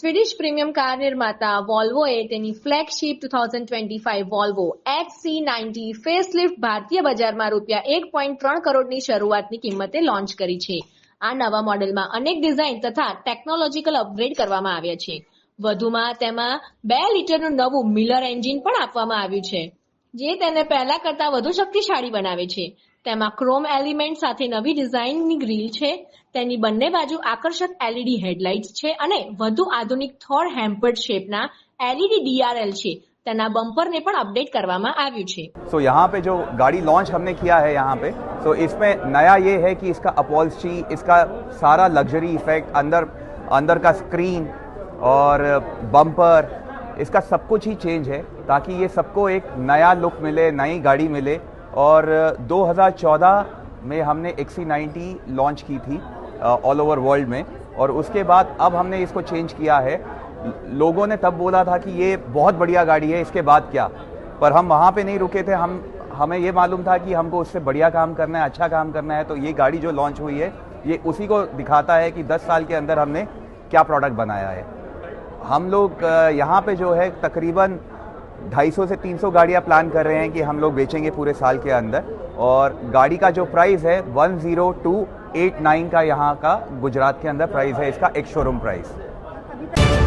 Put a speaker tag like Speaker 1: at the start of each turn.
Speaker 1: Swedish premium car નિર્માતા વોલ્વોએ તેની flagship two thousand twenty five Volvo XC ninety facelift ભારતીય બજારમાં રૂપિયા એક પોઈન્ટ ત્રણ કરોડની શરૂઆતની કિંમતે લોન્ચ કરી છે આ નવા મોડેલમાં અનેક ડિઝાઇન તથા ટેકનોલોજીકલ અપગ્રેડ કરવામાં આવ્યા છે વધુમાં તેમાં બે લીટરનું નવું મિલર એન્જિન પણ આપવામાં આવ્યું છે જે તેને પહેલા કરતા વધુ શક્તિશાળી બનાવે છે તેમાં ક્રોમ エレ મેન્ટ સાથે નવી ડિઝાઇનની ગ્રીલ છે તેની બંને બાજુ આકર્ષક એલઈડી હેડલાઇટ્સ છે અને વધુ આધુનિક થોર હેમ્પર્ડ શેપના એલઈડી डीआरએલ છે તેના બમ્પરને પણ અપડેટ કરવામાં આવ્યું છે
Speaker 2: સો અહીંયા પે જો ગાડી લોન્ચ અમને કિયા હે અહીંયા પે સો ઇસમે નયા યે હે કી ઇસકા apolsci ઇસકા સારા લક્ઝરી ઇફેક્ટ અંદર અંદર કા સ્ક્રીન ઓર બમ્પર ઇસકા સબકૂચ હી ચેન્જ હે તાકી યે સબકો એક નયા લુક મિલે નઈ ગાડી મિલે और 2014 में हमने एक्सी नाइन्टी लॉन्च की थी ऑल ओवर वर्ल्ड में और उसके बाद अब हमने इसको चेंज किया है लोगों ने तब बोला था कि ये बहुत बढ़िया गाड़ी है इसके बाद क्या पर हम वहाँ पे नहीं रुके थे हम हमें ये मालूम था कि हमको उससे बढ़िया काम करना है अच्छा काम करना है तो ये गाड़ी जो लॉन्च हुई है ये उसी को दिखाता है कि 10 साल के अंदर हमने क्या प्रोडक्ट बनाया है हम लोग यहाँ पे जो है तकरीबन सौ से सौ गाड़ियाँ प्लान कर रहे हैं कि हम लोग बेचेंगे पूरे साल के अंदर और गाड़ी का जो प्राइस है one zero two eight nine का यहाँ का गुजरात के अंदर प्राइस है इसका एक शोरूम प्राइस